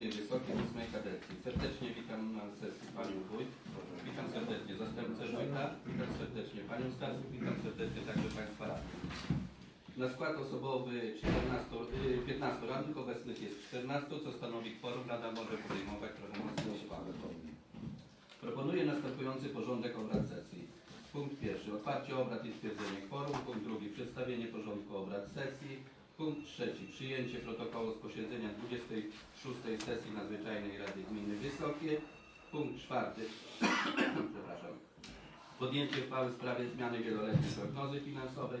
Wysokiej ósmej kadencji. Serdecznie witam na sesji Panią Wójt. Witam serdecznie zastępcę Wójta. Witam serdecznie Panią Skarbnik. Witam serdecznie także Państwa radnych. Na skład osobowy 14, y, 15 radnych obecnych jest 14, co stanowi kworum. Rada może podejmować prawomocne uchwały. Proponuję następujący porządek obrad sesji. Punkt pierwszy. Otwarcie obrad i stwierdzenie kworum. Punkt drugi. Przedstawienie porządku obrad sesji. Punkt trzeci. Przyjęcie protokołu z posiedzenia 26 sesji nadzwyczajnej Rady Gminy Wysokie. Punkt czwarty. Przepraszam. Podjęcie uchwały w sprawie zmiany wieloletniej prognozy finansowej.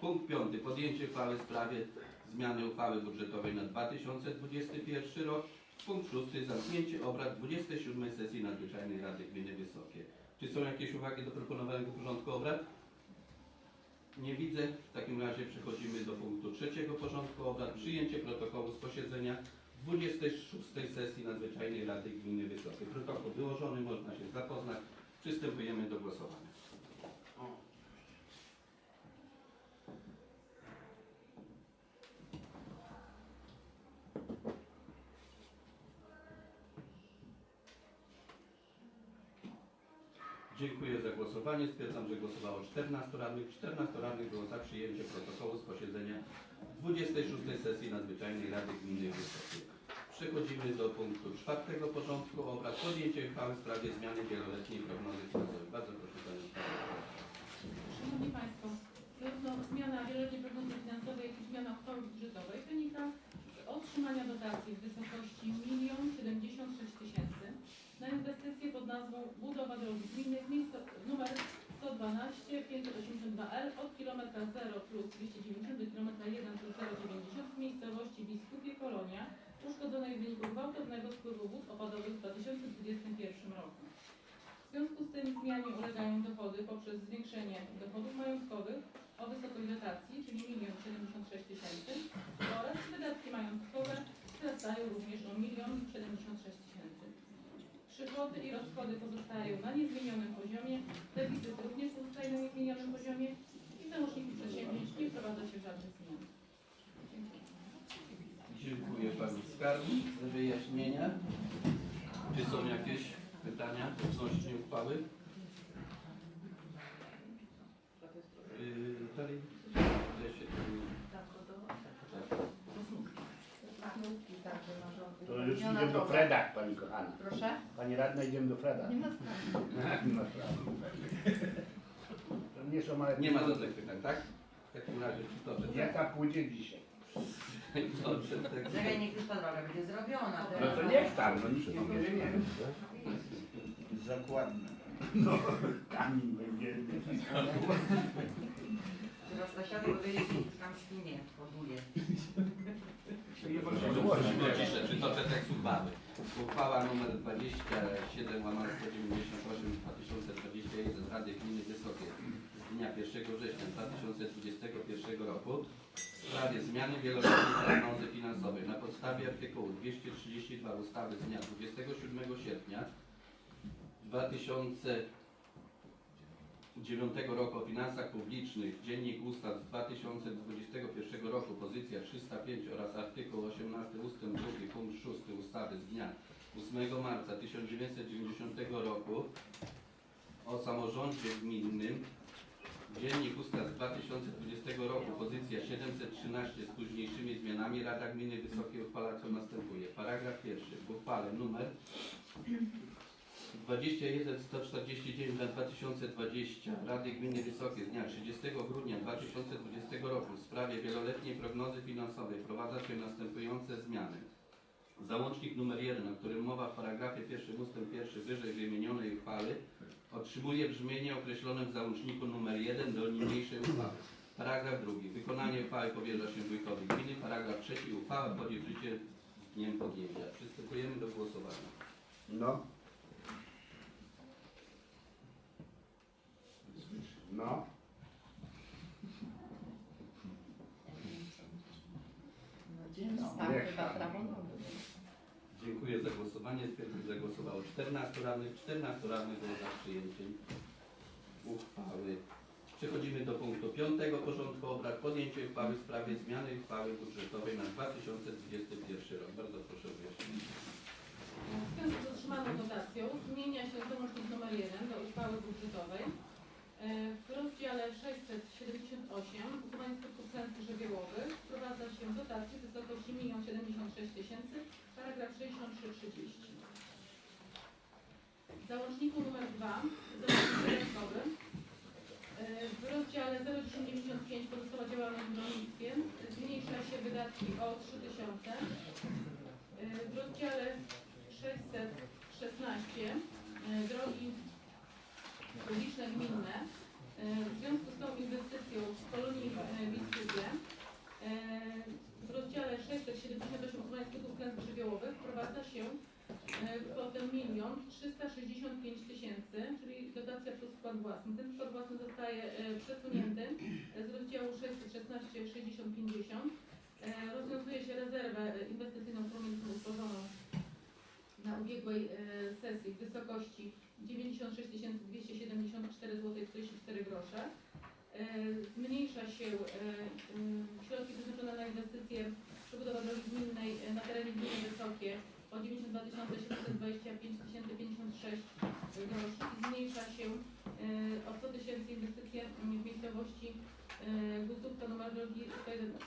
Punkt piąty. Podjęcie uchwały w sprawie zmiany uchwały budżetowej na 2021 rok. Punkt szósty. Zamknięcie obrad 27 sesji nadzwyczajnej Rady Gminy Wysokie. Czy są jakieś uwagi do proponowanego porządku obrad? Nie widzę. W takim razie przechodzimy do punktu trzeciego porządku obrad. Przyjęcie protokołu z posiedzenia 26 sesji nadzwyczajnej Rady Gminy Wysokie. Protokół wyłożony, można się zapoznać. Przystępujemy do głosowania. Dziękuję za głosowanie. Stwierdzam, że głosowało 14 radnych. 14 radnych było za przyjęciem protokołu z posiedzenia 26 sesji nadzwyczajnej Rady Gminy Wysokie. Przechodzimy do punktu czwartego porządku obrad. Podjęcie uchwały w sprawie zmiany wieloletniej prognozy finansowej. Bardzo proszę Panią. Szanowni Państwo, zarówno zmiana wieloletniej prognozy finansowej, jak i zmiana uchwały budżetowej wynika z otrzymania dotacji w wysokości 1 076 tysięcy na inwestycje pod nazwą Budowa drogi gminnej miejsce numer 112 582L od kilometra 0 plus 290 do kilometra 1 plus 090 w miejscowości Biskupie Kolonia uszkodzonej w wyniku gwałtownego spływu wód opadowych w 2021 roku. W związku z tym zmianie ulegają dochody poprzez zwiększenie dochodów majątkowych o wysokości dotacji, czyli 1 076 tysięcy oraz wydatki majątkowe wzrastają również o 1 076 tysięcy. Przychody i rozchody pozostają na niezmienionym poziomie, deficyt również pozostaje na niezmienionym poziomie i załączników przedsięwzięć nie wprowadza się żadnych zmian. Dziękuję Pani Skarbnik za wyjaśnienia. Czy są jakieś pytania odnośnie uchwały? Yy, dalej. Gdzie się tu- tak. Placówki także może być To już wypełniona idziemy do. Freda, pani kochana. Proszę? Pani radna, idziemy do Freda. Nie ma sprawy. Nie ma sprawy. To nie są ale... Nie ma żadnych pytań, tak? W takim razie przytoczę. Jaka pójdzie dzisiaj? Dobrze, tak. Czekaj, niech już ta droga będzie zrobiona. No Teraz to niech tam, no nic nie nie. Zakładne. No, kamień będzie. Teraz powiedzieć, że już tam świnie hoduje. Uchwała nr 27 łamane 198 2021 Rady Gminy Wysokie z dnia 1 września 2021 roku w sprawie zmiany wieloletniej prognozy finansowej na podstawie artykułu 232 ustawy z dnia 27 sierpnia 2009 roku o finansach publicznych, Dziennik Ustaw z 2021 roku, pozycja 305 oraz artykuł 18 ust. 2 punkt 6 ustawy z dnia 8 marca 1990 roku o samorządzie gminnym, Dziennik Ustaw z 2020 roku, pozycja 713 z późniejszymi zmianami, Rada Gminy Wysokiej uchwala co następuje. Paragraf pierwszy. W uchwale numer 21 149 na 2020 Rady Gminy Wysokie z dnia 30 grudnia 2020 roku w sprawie wieloletniej prognozy finansowej wprowadza się następujące zmiany. Załącznik numer 1, o którym mowa w paragrafie pierwszym ust. 1 wyżej wymienionej uchwały otrzymuje brzmienie określone w załączniku numer 1 do niniejszej uchwały. Paragraf drugi. Wykonanie uchwały powierza się wójtowi gminy. Paragraf trzeci. Uchwała wchodzi w życie z dniem podjęcia. Przystępujemy do głosowania. No. No. No, no Dziękuję za głosowanie. Stwierdzam, że głosowało 14 radnych. 14 radnych było za przyjęciem uchwały. Przechodzimy do punktu 5 porządku obrad. Podjęcie uchwały w sprawie zmiany uchwały budżetowej na 2021 rok. Bardzo proszę wyjaśnienie. W związku z otrzymaną dotacją zmienia się załącznik numer 1 do uchwały budżetowej E, W rozdziale 678 usuwanie skutków klęsk żywiołowych wprowadza się dotację w wysokości 1 076 tysięcy, paragraf 6330. W załączniku nr 2 załącznik w rozdziale 095 pozostała działalność w rolnictwie zmniejsza się wydatki o 3000. E, W rozdziale 616 e, drogi publiczne gminne w związku z tą inwestycją w kolonii e, w Iskubie e, w rozdziale 678 usuwania skutków klęsk żywiołowych wprowadza się e, kwotę 1 365 tysięcy, czyli dotacja plus wkład własny. Ten wkład własny zostaje e, przesunięty e, z rozdziału 616 60 50. E, Rozwiązuje się rezerwę e, inwestycyjną, którą mieliśmy utworzoną na ubiegłej e, sesji w wysokości 96 274 zł 44 grosze. E, Zmniejsza się e, m, środki przeznaczone na inwestycje przebudowa drogi gminnej e, na terenie gminy Wysokie o 92 725 056 groszy zmniejsza się e, o 100 tysięcy inwestycje w miejscowości e, Guzówka numer drogi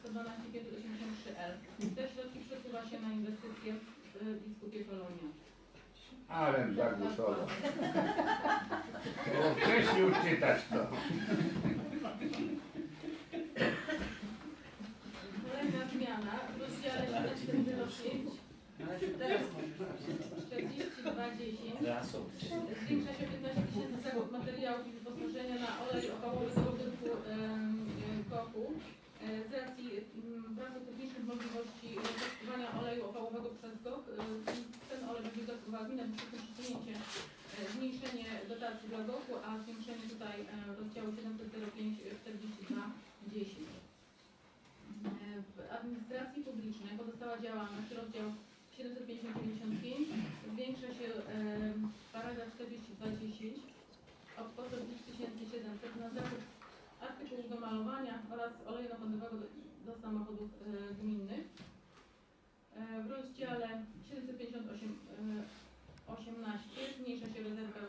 112 583L. Te środki przesuwa się na inwestycje w biskupie Kolonia. Ale zagłosował. Było wcześniej już czytać to. Kolejna zmiana 705 Ale to teraz możesz 4210 zwiększa się 15 tysięcy zakup materiałów i wyposażenia na olej opałowy em, e, koku. E, Z racji braku technicznych możliwości pozyskiwania oleju opałowego przez GOK, e, ten olej będzie tym przesunięcie, e, zmniejszenie dotacji dla GOK-u, a zwiększenie tutaj e, rozdziału 705 42 10. E, W administracji publicznej pozostała działalność, rozdział 750-95, zwiększa się e, paragraf 4210 o kwotę 2700 na zakup artykułów do malowania oraz oleju napędowego do, do samochodów e, gminnych. W rozdziale 758 e, 18 zmniejsza się rezerwę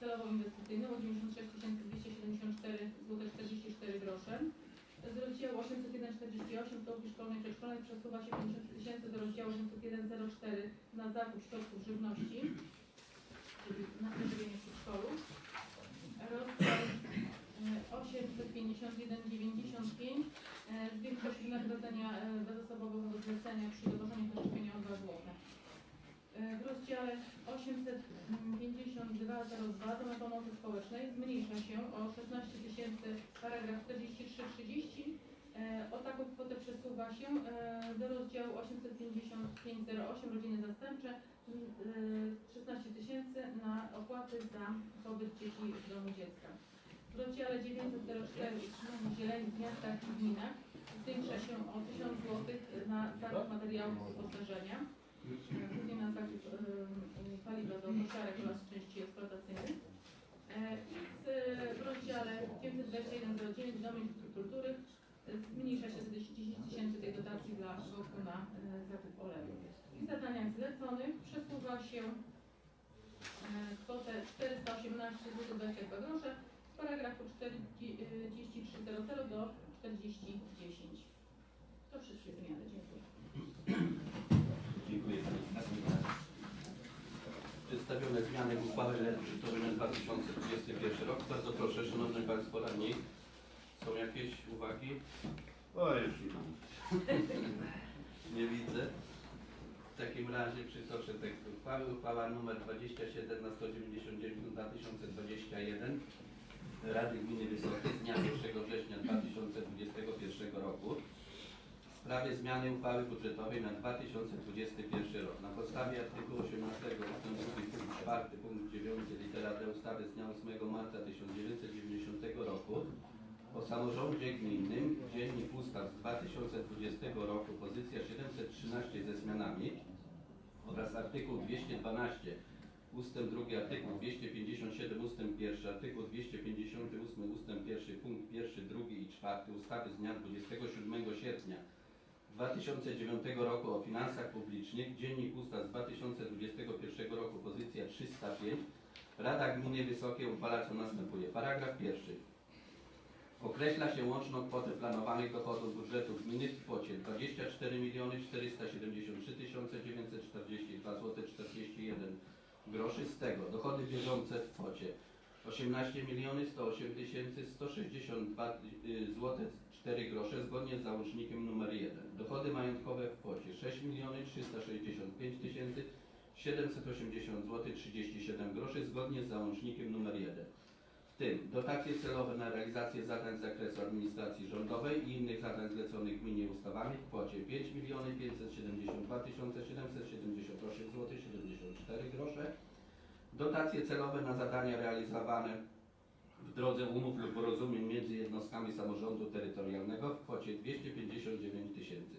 celową inwestycyjną o 96 274 zł 44 grosze. Z rozdziału 80148 stołki szkolnej przedszkolnej przesuwa się 50 tysięcy do rozdziału 80104 na zakup środków żywności, czyli na wyżywienie w przedszkolu. Rozdział e, 851,95 e, zwiększa się wynagrodzenia e, bezosobowego zlecenia przy dowożeniu zaszczepienia o 2 zł. E, W rozdziale 852.02 Dom Pomocy Społecznej zmniejsza się o 16 tysięcy paragraf 4330. E, O taką kwotę przesuwa się e, do rozdziału 855.08 Rodziny Zastępcze e, 16 tysięcy na opłaty za pobyt dzieci w domu dziecka. W rozdziale 904 utrzymanie zieleni w miastach i gminach zwiększa się o 1000 zł na zakup materiałów wyposażenia głównie na zakup paliwa do kosiarek oraz części eksploatacyjnych. E, I w rozdziale 92109 Domy Kultury e, zmniejsza się z 10 tysięcy tej dotacji dla roku na e, zakup oleju. I w zadaniach zleconych przesuwa się kwotę 418 zł 22 grosze z paragrafu 4300 do 4010. To wszystkie zmiany. Dziękuję Pani Skarbnika. Przedstawione zmiany w uchwale budżetowej na 2021 rok. Bardzo proszę, Szanowni Państwo Radni, są jakieś uwagi? O, już nie mam. Nie widzę. W takim razie przytoczę tekst uchwały. Uchwała nr 27 na 199 2021 Rady Gminy Wysokie z dnia 1 września 2021 roku w sprawie zmiany uchwały budżetowej na 2021 rok. Na podstawie artykułu 18 ust. 2 punkt 4 punkt 9 litera D ustawy z dnia 8 marca 1990 roku o samorządzie gminnym, Dziennik Ustaw z 2020 roku, pozycja 713 ze zmianami oraz artykuł 212 ustęp 2, artykuł 257 ustęp 1, artykuł 258 ustęp 1, punkt 1, 2 i 4 ustawy z dnia 27 sierpnia 2009 roku o finansach publicznych, Dziennik Ustaw z 2021 roku, pozycja 305 Rada Gminy Wysokie uchwala co następuje. Paragraf pierwszy. Określa się łączną kwotę planowanych dochodów budżetu gminy w kwocie 24 473 942 zł 41 groszy. Z tego dochody bieżące w kwocie 18 108 162 zł 4 grosze zgodnie z załącznikiem nr 1. Dochody majątkowe w kwocie 6 365 780 zł 37 groszy zgodnie z załącznikiem nr 1. W tym dotacje celowe na realizację zadań z zakresu administracji rządowej i innych zadań zleconych gminie ustawami w kwocie 5 572 778 zł 74 grosze. Dotacje celowe na zadania realizowane w drodze umów lub porozumień między jednostkami samorządu terytorialnego w kwocie 259 tysięcy.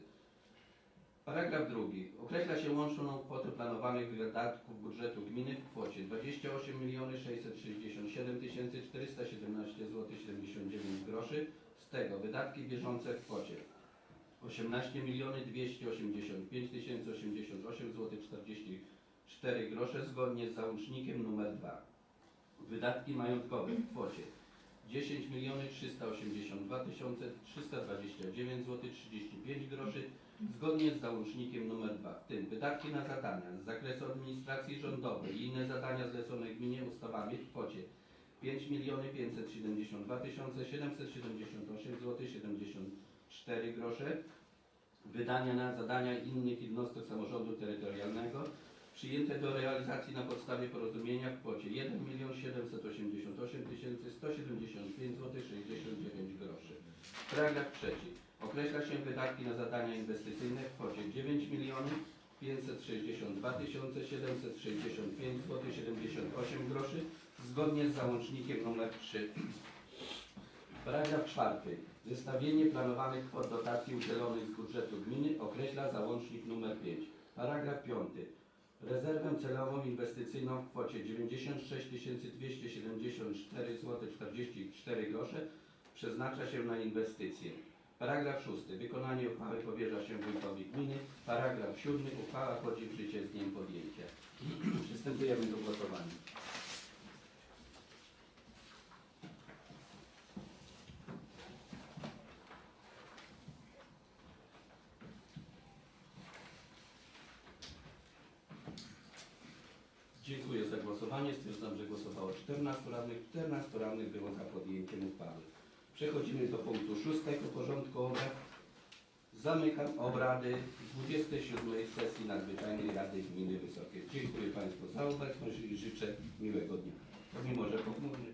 Paragraf drugi. Określa się łączną kwotę planowanych wydatków budżetu gminy w kwocie 28 667 417 zł 79 groszy. Z tego wydatki bieżące w kwocie 18 285 088 zł 44 grosze zgodnie z załącznikiem nr 2. Wydatki majątkowe w kwocie 10 382 329 zł 35 groszy zgodnie z załącznikiem nr 2, w tym wydatki na zadania z zakresu administracji rządowej i inne zadania zlecone gminie ustawami w kwocie 5 572 778 zł 74 grosze, wydania na zadania innych jednostek samorządu terytorialnego przyjęte do realizacji na podstawie porozumienia w kwocie 1 788 175 zł 69 groszy. Paragraf trzeci. Określa się wydatki na zadania inwestycyjne w kwocie 9 562 765 zł 78 groszy zgodnie z załącznikiem nr 3. Paragraf czwarty. Zestawienie planowanych kwot dotacji udzielonych z budżetu gminy określa załącznik nr 5. Paragraf piąty. Rezerwę celową inwestycyjną w kwocie 96 274 zł 44 grosze przeznacza się na inwestycje. Paragraf 6. Wykonanie uchwały powierza się wójtowi gminy. Paragraf 7. Uchwała wchodzi w życie z dniem podjęcia. Przystępujemy do głosowania. Dziękuję za głosowanie. Stwierdzam, że głosowało 14 radnych. 14 radnych było za podjęciem uchwały. Przechodzimy do punktu 6 porządku obrad. Zamykam obrady 27 sesji nadzwyczajnej Rady Gminy Wysokie. Dziękuję Państwu za obecność i życzę miłego dnia. Pomimo, że pochmurny,